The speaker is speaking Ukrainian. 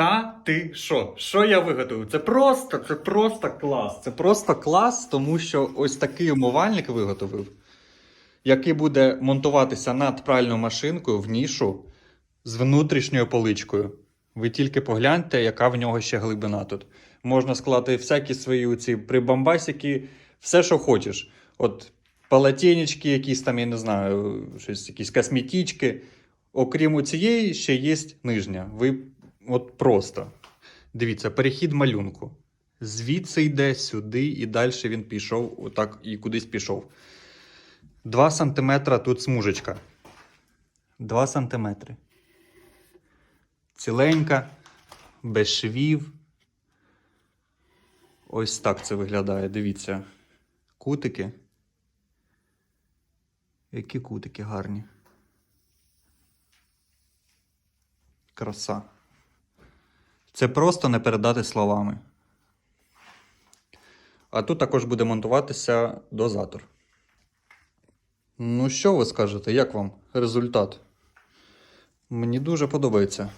Та ти що? Що я виготовив? Це просто, це просто клас. Це просто клас, тому що ось такий умивальник виготовив, який буде монтуватися над пральною машинкою в нішу з внутрішньою поличкою. Ви тільки погляньте, яка в нього ще глибина тут. Можна склати всякі свої ці прибамбасики, все, що хочеш. От полотенечки, якісь там, я не знаю, щось, якісь косметички. Окрім цієї, ще є нижня. Ви от просто. Дивіться, перехід малюнку. Звідси йде сюди, і далі він пішов, отак і кудись пішов. 2 см тут смужечка. 2 см. Ціленька, без швів. Ось так це виглядає. Дивіться. Кутики. Які кутики гарні. Краса. Це просто не передати словами. А тут також буде монтуватися дозатор. Ну, що ви скажете, як вам результат? Мені дуже подобається.